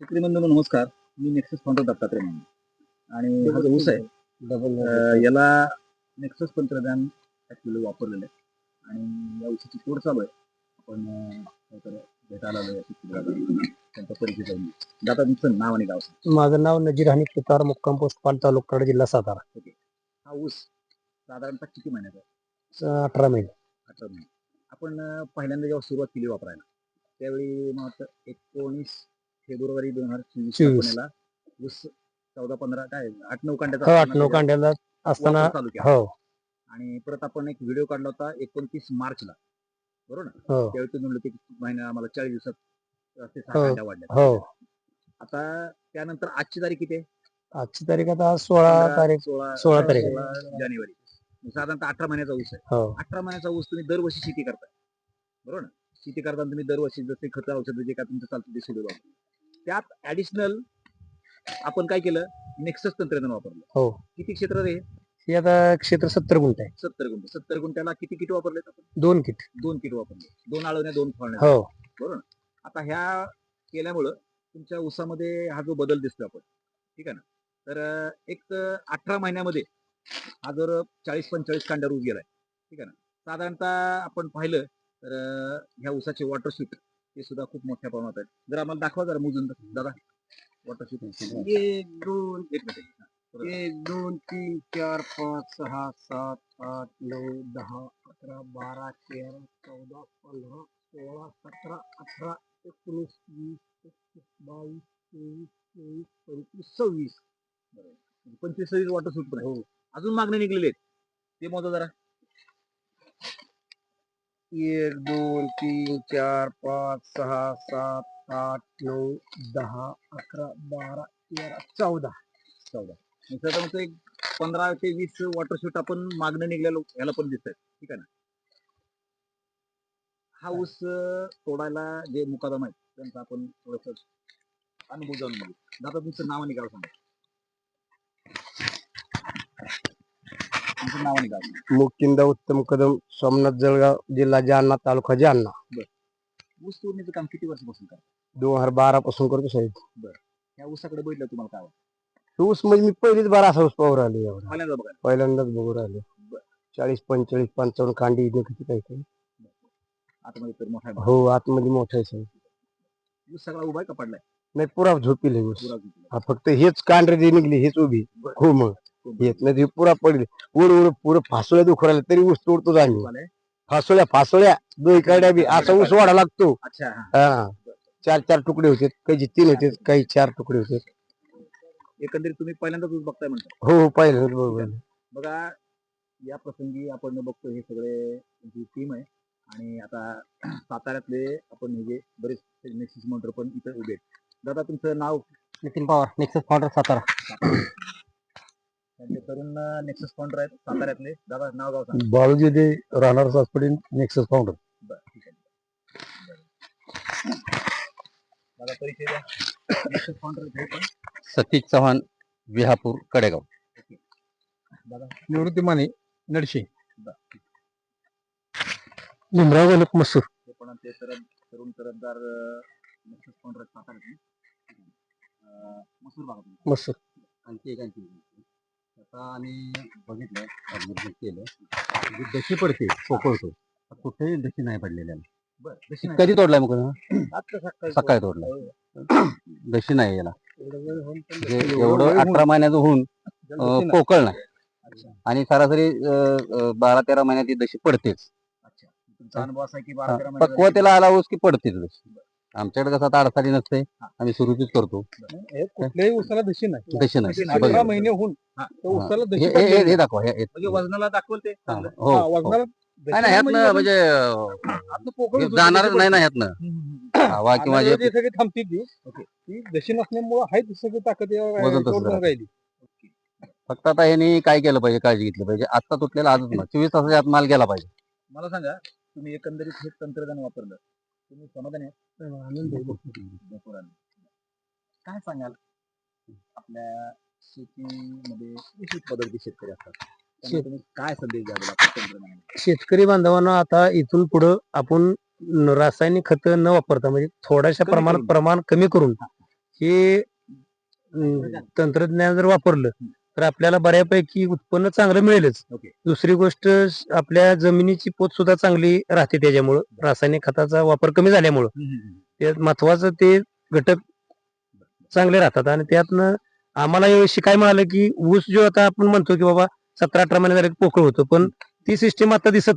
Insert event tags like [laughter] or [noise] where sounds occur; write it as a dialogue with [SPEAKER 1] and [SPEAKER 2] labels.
[SPEAKER 1] शेतकरी बंधू नमस्कार. मी नेक्सस फाउंडर दत्तात्रय म्हणून आणि हा जो ऊस आहे अं, याला नेक्सस तंत्रज्ञान ऍक्च्युली वापरलेलं आहे. आणि या ऊसाची तोड चालू आहे. आपण भेटायला आलो या त्यांचा परिचय. दादा तुमचं नाव आणि गाव.
[SPEAKER 2] माझं नाव नजीर हनीफ तुतार मुक्काम पोस्ट पाल तालुका जिल्हा सातारा.
[SPEAKER 1] हा ऊस साधारणतः किती महिन्याचा आहे?
[SPEAKER 2] अठरा महिने.
[SPEAKER 1] अठरा महिने. आपण पहिल्यांदा जेव्हा सुरुवात केली वापरायला त्यावेळी मला वाटतं एकोणीस फेब्रुवारी दोन हजार चोवीस
[SPEAKER 2] चोवीस.
[SPEAKER 1] आपण याला ऊस चौदा पंधरा काय आठ नऊ कांड्याचा
[SPEAKER 2] हो आठ नऊ कांड्याला असताना
[SPEAKER 1] वापर चालू केला
[SPEAKER 2] हो.
[SPEAKER 1] आणि परत आपण एक व्हिडिओ काढला होता एकोणतीस मार्चला. बरोबर ना?
[SPEAKER 2] हो.
[SPEAKER 1] त्यावेळी तुम्ही म्हणलं की महिना आम्हाला चाळीस दिवसात ते सहा
[SPEAKER 2] हो.
[SPEAKER 1] कांड्या वाढल्या.
[SPEAKER 2] हो.
[SPEAKER 1] आता त्यानंतर आजची तारीख किती आहे?
[SPEAKER 2] आजची तारीख आता सोळा
[SPEAKER 1] पंधरा,
[SPEAKER 2] तारीख
[SPEAKER 1] सोळा
[SPEAKER 2] सोळा तारीख.
[SPEAKER 1] सोळा जानेवारी. साधारणतः अठरा महिन्याचा ऊस आहे.
[SPEAKER 2] हो.
[SPEAKER 1] अठरा महिन्याचा ऊस तुम्ही दरवर्षी शेती करताय. बरोबर ना? शेती करताना तुम्ही दरवर्षी जसे खत औषध जे काय तुमचं चालतं ते शेड्यूल त्यात ऍडिशनल आपण काय केलं? नेक्सस तंत्रज्ञान वापरलं.
[SPEAKER 2] हो.
[SPEAKER 1] किती क्षेत्र रे
[SPEAKER 2] हे? आता क्षेत्र सत्तर गुंठ आहे.
[SPEAKER 1] सत्तर गुंठ. सत्तर गुंठ्याला किती किट वापरले आपण?
[SPEAKER 2] दोन किट.
[SPEAKER 1] दोन किट वापरले. दोन आळवण्या दोन फळण्या.
[SPEAKER 2] हो.
[SPEAKER 1] बरोबर? आता ह्या केल्यामुळं तुमच्या ऊसामध्ये हा जो बदल दिसतोय आपण ठीक आहे ना? तर एक अठरा महिन्यामध्ये हा जर चाळीस पंचेचाळीस कांड्यावर ऊस गेलाय ठीक आहे ना? साधारणतः आपण पाहिलं तर ह्या ऊसाचे वॉटर हे सुद्धा खूप मोठ्या प्रमाणात आहेत. जर आम्हाला दाखवा जरा मोजून दादा. वॉटर शूट
[SPEAKER 2] एक दोन
[SPEAKER 1] एक मिनिट.
[SPEAKER 2] एक दोन तीन चार पाच सहा सात आठ नऊ दहा अकरा बारा तेरा चौदा पंधरा सोळा सतरा अठरा एकोणीस वीस एकवीस बावीस तेवीस चोवीस पंचवीस सव्वीस.
[SPEAKER 1] पंचवीस सव्वीस वॉटर शूट पण आहे अजून मागणी निघलेले आहेत. ते मोजा जरा.
[SPEAKER 2] एक दोन तीन चार पाच सहा सात आठ नऊ दहा अकरा बारा तेरा चौदा.
[SPEAKER 1] चौदा. म्हणजे आता एक पंधरा ते वीस वॉटर शूट आपण मागणं निघलेलो ह्याला पण दिसत ठीक आहे ना? हा ऊस अं, तोडायला जे मुकादम आहे त्यांचा आपण थोडस अनुभव जाणून घेऊ. दादा तुमचं नाव आणि गाव सांगा. तुमचं नाव आणि गाव? सांगा.
[SPEAKER 2] मुकिंदा उत्तम कदम सोमनाथ जळगाव जिल्हा जालना तालुका जालना.
[SPEAKER 1] ऊस तोडणीचं काम किती वर्षापासून
[SPEAKER 2] दोन हजार बारा पासून करतो साहेब.
[SPEAKER 1] या ऊसाकडे बघितलं तुम्हाला काय वाटतं?
[SPEAKER 2] ऊस म्हणजे मी पहिलीच बारा असा ऊस पाहू राहिलो एवढा.
[SPEAKER 1] पहिल्यांदा बघा.
[SPEAKER 2] पहिल्यांदाच बघू राहिलो. चाळीस पंचेचाळीस पंचावन्न कांडी इथे किती काही काही
[SPEAKER 1] तर मोठा आहे.
[SPEAKER 2] हो आतमध्ये मोठं आहे साहेब.
[SPEAKER 1] ऊस सगळा उभा आहे का पडलाय?
[SPEAKER 2] नाही पुरा झोपील हे ऊस.
[SPEAKER 1] पुरा.
[SPEAKER 2] हा फक्त हेच कांढरे जे निघली हेच उभी. हो मग. येत नाही ते पुरा पडली. उड उड पुरं फासोळ्या दुखू राहिल्या तरी ऊस तोडतोच आम्ही? फासोळ्या फासोळ्या दोन काड्या बी असा ऊस वाढा लागतो.
[SPEAKER 1] अच्छा हा.
[SPEAKER 2] चार चार तुकडे होते काही तीन होते काही चार तुकडे होते
[SPEAKER 1] एकंदरीत तुम्ही पहिल्यांदाच ऊस बघताय म्हणता.
[SPEAKER 2] हो हो पाहिलं बरोबर
[SPEAKER 1] बघा. या प्रसंगी आपण बघतो हे सगळे जी टीम आहे आणि आता साताऱ्यातले आपण हे जे बरेच नेक्सिस मंत्र पण इथे उभे आहेत. दादा तुमचं नाव?
[SPEAKER 2] Nitin Pawar Nexus founder Satara.
[SPEAKER 1] त्यांचे तरुण नेक्सस फाउंडर आहेत साताऱ्यातले. दादा नाव गाव सांगा.
[SPEAKER 2] बाळूजी दे राहणार सासपडी नेक्सस फाउंडर
[SPEAKER 1] बरं ठीक आहे. दादा परिचय द्या. नेक्सस फाउंडर हे पण
[SPEAKER 3] सतीश चव्हाण विहापूर कडेगाव.
[SPEAKER 1] दादा.
[SPEAKER 2] निवृत्ती माने नडशी. निमराव घालक मसूर.
[SPEAKER 1] ते पण ते तरद तरुण तरफदार नेक्सस फाउंडर आहेत साताऱ्यातले. अं, मसूर भागातून
[SPEAKER 2] मसूर.
[SPEAKER 3] आणखी एक आणखी एक. आता आम्ही बघितलं केलं. जी दशी पडते पोकळतो कुठेही दशी नाही
[SPEAKER 1] बरं आहे.
[SPEAKER 3] कधी तोडलाय मग?
[SPEAKER 1] सकाळी
[SPEAKER 3] तोडलाय. दशी नाही याला.
[SPEAKER 2] एवढं
[SPEAKER 3] म्हणजे अठरा महिन्याचं होऊन पोकळ नाही. आणि सरासरी बारा तेरा महिन्यात ती दशी पडतेच. पक्वतेला आला ऊस की पडतेच दशी. आमच्याकडे कसं आता अडचणी नसते. आम्ही सुरुचीच करतो.
[SPEAKER 2] कुठल्याही उसाला दशी नाही.
[SPEAKER 3] दशी नाही. बघा.
[SPEAKER 2] अठरा महिने होऊन. त्या उसाला
[SPEAKER 3] हे-
[SPEAKER 2] दशी
[SPEAKER 3] हे- हे- हे. दाखवा. हे- हे-
[SPEAKER 1] म्हणजे वजनाला दाखवल ते
[SPEAKER 3] हा,
[SPEAKER 1] चांगलं.
[SPEAKER 3] हो.
[SPEAKER 2] हा,
[SPEAKER 3] हो.
[SPEAKER 2] वजनाला दशी
[SPEAKER 3] नाही नाही ह्यातनं
[SPEAKER 2] म्हणजे
[SPEAKER 3] म्हणजे अं,
[SPEAKER 2] आतलं पोकळ होतं,
[SPEAKER 3] जाणारच
[SPEAKER 2] दशी
[SPEAKER 3] नाही ना. ह्यातनं. [coughs] हवा किंवा जे
[SPEAKER 2] आणि जे सगळे थांबते ती. ती दशी नसल्यामुळे आहे ती सगळी ताकद या-
[SPEAKER 3] वजन तसं राहतं.
[SPEAKER 2] राहिली.
[SPEAKER 3] फक्त आता ह्यांनी काय केलं पाहिजे काळजी घेतली पाहिजे. आता तुटलेला आजच ना चोवीस तासाच्या आत माल गेला पाहिजे.
[SPEAKER 1] मला सांगा तुम्ही एकंदरीत हे तंत्रज्ञान वापरलं. तुम्ही समाधान आहे
[SPEAKER 2] आनंद आहे.
[SPEAKER 1] काय सांगाल? आपल्या शेतीमध्ये शेतकरी असतात त्यांना तुम्ही काय संदेश
[SPEAKER 2] शेतकरी बांधवांना आता इथून पुढं आपण न- रासायनिक खत न वापरता म्हणजे थोड्याशा
[SPEAKER 1] कमी
[SPEAKER 2] प्रमाणात
[SPEAKER 1] करून.
[SPEAKER 2] प्रमाण कमी करून
[SPEAKER 4] हे. अं, तंत्रज्ञान. जर वापरलं तर आपल्याला बऱ्यापैकी उत्पन्न चांगलं मिळेलच.
[SPEAKER 1] ओके.
[SPEAKER 4] दुसरी गोष्ट स- आपल्या जमिनीची पोत सुद्धा चांगली राहते त्याच्यामुळं. रासायनिक खताचा वापर कमी झाल्यामुळं. ते महत्वाचं ते घटक चांगले राहतात. आणि त्यातनं आम्हाला याविषयी काय मिळालं की ऊस जो आता आपण म्हणतो की बाबा सतरा अठरा महिने झाले की पोकळ होतो. पण ती सिस्टीम आता दिसत